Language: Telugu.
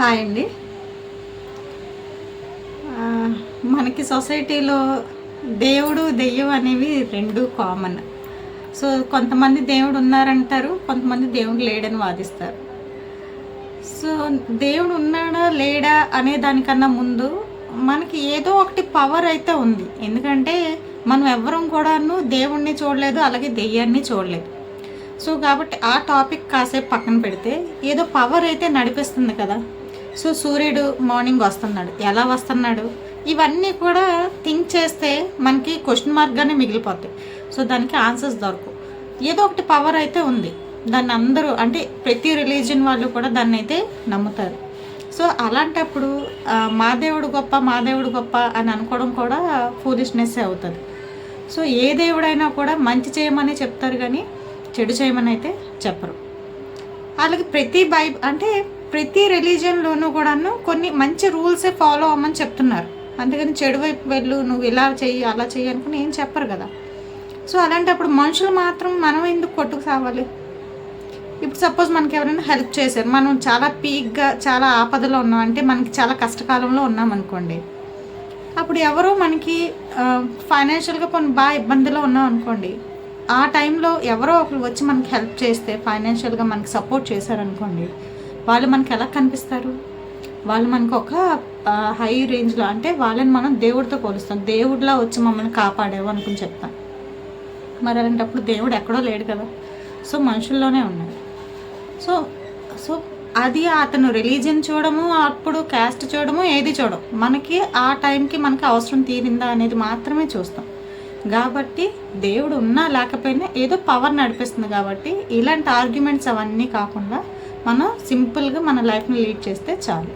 హాయ్ అండి. మనకి సొసైటీలో దేవుడు దెయ్యం అనేవి రెండు కామన్. సో కొంతమంది దేవుడు ఉన్నారంటారు కొంతమంది దేవుడు లేడని వాదిస్తారు. సో దేవుడు ఉన్నాడా లేడా అనే దానికన్నా ముందు మనకి ఏదో ఒకటి పవర్ అయితే ఉంది. ఎందుకంటే మనం ఎవ్వరం కూడాను దేవుణ్ణి చూడలేదు అలాగే దెయ్యాన్ని చూడలేదు. సో కాబట్టి ఆ టాపిక్ కాసేపు పక్కన పెడితే ఏదో పవర్ అయితే నడిపిస్తుంది కదా. సో సూర్యుడు మార్నింగ్ వస్తున్నాడు. ఎలా వస్తున్నాడు? ఇవన్నీ కూడా థింక్ చేస్తే మనకి క్వశ్చన్ మార్క్గానే మిగిలిపోతాయి. సో దానికి ఆన్సర్స్ దొరకవు. ఏదో ఒకటి పవర్ అయితే ఉంది. దాన్ని అందరూ అంటే ప్రతి రిలీజియన్ వాళ్ళు కూడా దాన్ని అయితే నమ్ముతారు. సో అలాంటప్పుడు మా దేవుడు గొప్ప మా దేవుడు గొప్ప అని అనుకోవడం కూడా ఫూలిష్నెస్ అవుతుంది. సో ఏ దేవుడైనా కూడా మంచి చేయమని చెప్తారు కానీ చెడు చేయమని అయితే చెప్పరు. వాళ్ళకి ప్రతి బైబ్ అంటే ప్రతి రిలీజియన్లోనూ కూడాను కొన్ని మంచి రూల్సే ఫాలో అవ్వమని చెప్తున్నారు. అందుకని చెడు వైపు వెళ్ళు నువ్వు ఇలా చెయ్యి అలా చెయ్యి అనుకుని ఏం చెప్పరు కదా. సో అలాంటప్పుడు మనుషులు మాత్రం మనం ఎందుకు కొట్టుకు సావాలి? ఇప్పుడు సపోజ్ మనకి ఎవరైనా హెల్ప్ చేశారు. మనం చాలా పీక్గా చాలా ఆపదలో ఉన్నాం. అంటే మనకి చాలా కష్టకాలంలో ఉన్నాం అనుకోండి. అప్పుడు ఎవరో మనకి ఫైనాన్షియల్గా కొన్ని బాగా ఇబ్బందిలో ఉన్నాం అనుకోండి. ఆ టైంలో ఎవరో ఒకరు వచ్చి మనకి హెల్ప్ చేస్తే ఫైనాన్షియల్గా మనకి సపోర్ట్ చేశారనుకోండి. వాళ్ళు మనకు ఎలా కనిపిస్తారు? వాళ్ళు మనకు ఒక హై రేంజ్లో అంటే వాళ్ళని మనం దేవుడితో పోలుస్తాం. దేవుడిలా వచ్చి మమ్మల్ని కాపాడేవు అనుకుని చెప్తాం. మరి అలాంటప్పుడు దేవుడు ఎక్కడో లేడు కదా. సో మనుషుల్లోనే ఉన్నాడు. సో సో అది అతను రిలీజియన్ చూడము అప్పుడు క్యాస్ట్ చూడము ఏది చూడము. మనకి ఆ టైంకి మనకి అవసరం తీరిందా అనేది మాత్రమే చూస్తాం. కాబట్టి దేవుడు ఉన్నా లేకపోయినా ఏదో పవర్ నడిపిస్తుంది కాబట్టి ఇలాంటి ఆర్గ్యుమెంట్స్ అవన్నీ కాకుండా మనం సింపుల్గా మన లైఫ్ని లీడ్ చేస్తే చాలు.